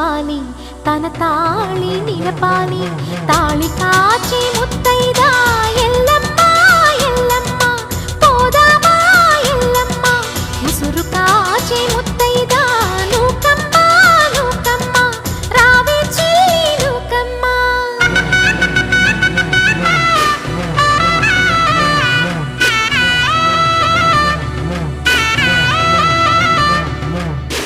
நினைவானி தன தாளி நினைப்பானி தாளி காட்சி முத்தைதா எல்லம்மா எல்லம்மா போதாமா எல்லம்மா முசுறு காட்சி முத்தை